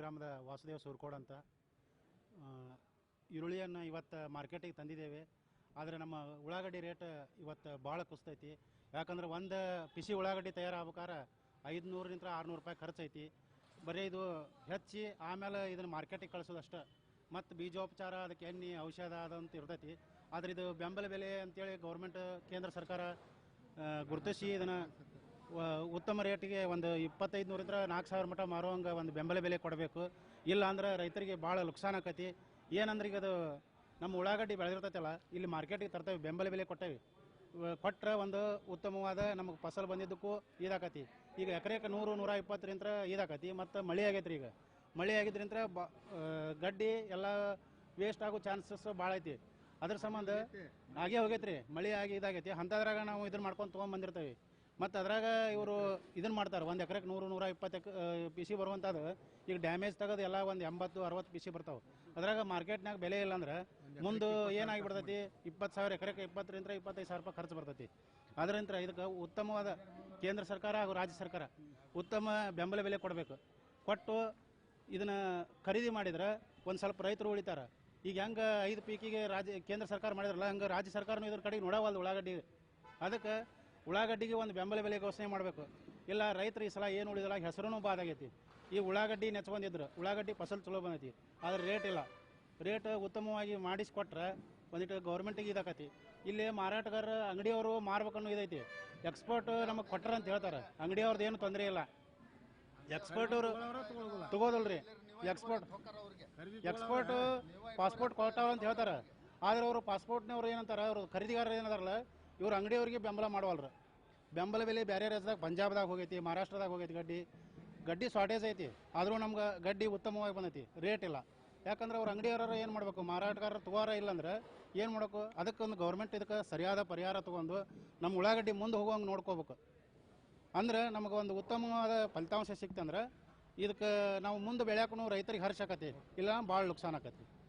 ಗ್ರಾಮದ ವಾಸುದೇವ ಸೂರ್ಕೋಡ್ ಅಂತ ಈರುಳ್ಳಿಯನ್ನು ಇವತ್ತು ಮಾರ್ಕೆಟಿಗೆ ತಂದಿದ್ದೇವೆ. ಆದರೆ ನಮ್ಮ ಉಳ್ಳಾಗಡ್ಡಿ ರೇಟ್ ಇವತ್ತು ಭಾಳ ಕುಸ್ತೈತಿ. ಯಾಕಂದ್ರೆ ಒಂದು ಪಿಸಿ ಉಳ್ಳಾಗಡ್ಡಿ ತಯಾರಾಗ್ಬೇಕಾರೆ ಐದುನೂರರಿಂದ ಆರುನೂರು ರೂಪಾಯಿ ಖರ್ಚೈತಿ. ಬರೀ ಇದು ಹೆಚ್ಚಿ ಆಮೇಲೆ ಇದನ್ನು ಮಾರ್ಕೆಟಿಗೆ ಕಳಿಸೋದು ಅಷ್ಟೇ ಮತ್ತು ಬೀಜೋಪಚಾರ, ಅದಕ್ಕೆ ಎಣ್ಣೆ, ಔಷಧ ಅದಂತ ಇರ್ತೈತಿ. ಆದರೆ ಇದು ಬೆಂಬಲ ಬೆಲೆ ಅಂತೇಳಿ ಗೌರ್ಮೆಂಟ್, ಕೇಂದ್ರ ಸರ್ಕಾರ ಗುರುತಿಸಿ ಇದನ್ನು ಉತ್ತಮ ರೇಟಿಗೆ ಒಂದು ಇಪ್ಪತ್ತೈದು ನೂರಿಂದ ನಾಲ್ಕು ಸಾವಿರ ಮಟ್ಟ ಮಾರುವಂಗೆ ಒಂದು ಬೆಂಬಲ ಬೆಲೆ ಕೊಡಬೇಕು. ಇಲ್ಲ ಅಂದ್ರೆ ರೈತರಿಗೆ ಭಾಳ ನುಕ್ಸಾನ್ ಆಕತಿ. ಏನಂದ್ರೆ ಈಗ ಅದು ನಮ್ಮ ಉಳ್ಳಾಗಡ್ಡಿ ಬೆಳೆದಿರ್ತೈತಲ್ಲ ಇಲ್ಲಿ ಮಾರ್ಕೆಟಿಗೆ ತರ್ತೇವೆ ಬೆಂಬಲ ಬೆಲೆ ಕೊಟ್ಟೇವೆ. ಕೊಟ್ಟರೆ ಒಂದು ಉತ್ತಮವಾದ ನಮಗೆ ಫಸಲು ಬಂದಿದ್ದಕ್ಕೂ ಇದಾಕತಿ. ಈಗ ಎಕರೆಗೆ ನೂರು ನೂರ ಇಪ್ಪತ್ತರಿಂದ ಇದಾಕತಿ ಮತ್ತು ಮಳೆ ಆಗೈತ್ರಿ ಈಗ. ಮಳೆ ಆಗಿದ್ರಿಂದ ಬ ಗಡ್ಡಿ ಎಲ್ಲ ವೇಸ್ಟ್ ಆಗೋ ಚಾನ್ಸಸ್ ಭಾಳ ಐತಿ. ಅದ್ರ ಸಂಬಂಧ ಆಗೇ ಹೋಗೈತ್ರಿ. ಮಳೆ ಆಗಿ ಇದಾಗೈತಿ. ಅಂಥದ್ರಾಗ ನಾವು ಇದನ್ನ ಮಾಡ್ಕೊಂಡು ತೊಗೊಂಬಂದಿರ್ತೇವೆ ಮತ್ತು ಅದ್ರಾಗ ಇವರು ಇದನ್ನ ಮಾಡ್ತಾರೆ, ಒಂದು ಎಕರೆಗೆ ನೂರು, ನೂರ ಇಪ್ಪತ್ತು ಎಕ್ ಪಿ ಸಿ ಬರುವಂಥದ್ದು ಈಗ ಡ್ಯಾಮೇಜ್ ತೆಗೆದು ಎಲ್ಲ ಒಂದು ಎಂಬತ್ತು, ಅರವತ್ತು ಪಿಸಿ ಬರ್ತಾವೆ. ಅದ್ರಾಗ ಮಾರ್ಕೆಟ್ನಾಗ ಬೆಲೆ ಇಲ್ಲ ಅಂದ್ರೆ ಮುಂದೆ ಏನಾಗಿಬಿಡ್ತೈತಿ? ಇಪ್ಪತ್ತು ಸಾವಿರ ಎಕರೆಗೆ ಇಪ್ಪತ್ತರಿಂದ ಇಪ್ಪತ್ತೈದು ಸಾವಿರ ರೂಪಾಯಿ ಖರ್ಚು ಬರ್ತೈತಿ. ಅದರಿಂದ ಇದಕ್ಕೆ ಉತ್ತಮವಾದ ಕೇಂದ್ರ ಸರ್ಕಾರ ಹಾಗೂ ರಾಜ್ಯ ಸರ್ಕಾರ ಉತ್ತಮ ಬೆಂಬಲ ಬೆಲೆ ಕೊಡಬೇಕು. ಕೊಟ್ಟು ಇದನ್ನ ಖರೀದಿ ಮಾಡಿದ್ರೆ ಒಂದು ಸ್ವಲ್ಪ ರೈತರು ಉಳಿತಾರೆ. ಈಗ ಹೆಂಗೆ ಐದು ಪೀಕಿಗೆ ರಾಜ್ಯ, ಕೇಂದ್ರ ಸರ್ಕಾರ ಮಾಡಿದ್ರಲ್ಲ, ಹಂಗೆ ರಾಜ್ಯ ಸರ್ಕಾರನೂ ಇದ್ರ ಕಡೆಗೆ ನೋಡವಲ್ದು ಉಳ್ಳಾಗಡ್ಡಿ. ಅದಕ್ಕೆ ಉಳ್ಳಾಗಡ್ಡಿಗೆ ಒಂದು ಬೆಂಬಲ ಬೆಲೆ ಘೋಷಣೆ ಮಾಡಬೇಕು. ಇಲ್ಲ, ರೈತರು ಈ ಸಲ ಏನು ಉಳಿದಿಲ್ಲ ಹೆಸರೂ ಬಾದಾಗೈತಿ ಈ ಉಳ್ಳಾಗಡ್ಡಿ ನೆಚ್ಕೊಂಡಿದ್ರು ಉಳ್ಳಾಗಡ್ಡಿ ಫಸಲ್ ಚಲೋ ಬಂದೈತಿ. ಆದ್ರೆ ರೇಟ್ ಇಲ್ಲ. ರೇಟ್ ಉತ್ತಮವಾಗಿ ಮಾಡಿಸ್ಕೊಟ್ರೆ ಒಂದಿಟ್ಟು ಗೌರ್ಮೆಂಟಿಗೆ ಇದಾಕತಿ. ಇಲ್ಲಿ ಮಾರಾಟಗಾರ ಅಂಗಡಿಯವರು ಮಾರ್ಬೇಕನ್ನೋ ಇದೈತಿ. ಎಕ್ಸ್ಪೋರ್ಟ್ ನಮಗೆ ಕೊಟ್ಟರೆ ಅಂತ ಹೇಳ್ತಾರೆ. ಅಂಗಡಿಯವ್ರದ್ದು ಏನು ತೊಂದರೆ ಇಲ್ಲ. ಎಕ್ಸ್ಪೋರ್ಟ್ ಅವರು ತಗೋದಲ್ರಿ. ಎಕ್ಸ್ಪೋರ್ಟ್ ಎಕ್ಸ್ಪೋರ್ಟ್ ಪಾಸ್ಪೋರ್ಟ್ ಕೊಟ್ಟಾವ ಅಂತ ಹೇಳ್ತಾರೆ. ಆದ್ರೆ ಅವರು ಪಾಸ್ಪೋರ್ಟ್ನವ್ರು ಏನಂತಾರೆ? ಅವರು ಖರೀದಿಗಾರರು ಏನದಾರಲ್ಲ? ಇವ್ರು ಅಂಗಡಿಯವ್ರಿಗೆ ಬೆಂಬಲ ಮಾಡವಲ್ರ. ಬೆಂಬಲ ಬೆಲೆ ಬೇರೆ ರಾಜ್ಯದಾಗ, ಪಂಜಾಬ್ದಾಗ ಹೋಗೈತಿ, ಮಹಾರಾಷ್ಟ್ರದಾಗ ಹೋಗೈತಿ ಗಡ್ಡಿ. ಗಡ್ಡಿ ಶಾರ್ಟೇಜ್ ಐತಿ. ಆದರೂ ನಮ್ಗೆ ಗಡ್ಡಿ ಉತ್ತಮವಾಗಿ ಬಂದೈತಿ. ರೇಟ್ ಇಲ್ಲ. ಯಾಕಂದ್ರೆ ಅವ್ರು ಅಂಗಡಿಯವರ ಏನು ಮಾಡಬೇಕು? ಮಾರಾಟಗಾರರು ತಗೋರ ಇಲ್ಲಂದ್ರೆ ಏನು ಮಾಡಬೇಕು? ಅದಕ್ಕೊಂದು ಗೌರ್ಮೆಂಟ್ ಇದಕ್ಕೆ ಸರಿಯಾದ ಪರಿಹಾರ ತಗೊಂಡು ನಮ್ಮ ಉಳ್ಳಾಗಡ್ಡಿ ಮುಂದೆ ಹೋಗುವಂಗೆ ನೋಡ್ಕೋಬೇಕು. ಅಂದ್ರೆ ನಮಗೆ ಒಂದು ಉತ್ತಮವಾದ ಫಲಿತಾಂಶ ಸಿಕ್ತಂದ್ರೆ ಇದಕ್ಕೆ ನಾವು ಮುಂದೆ ಬೆಳ್ಯಾಕೂ ರೈತರಿಗೆ ಹರ್ಷ ಆಕತಿ. ಇಲ್ಲ ಭಾಳ ನುಕ್ಸಾನ್ ಆಕತಿ.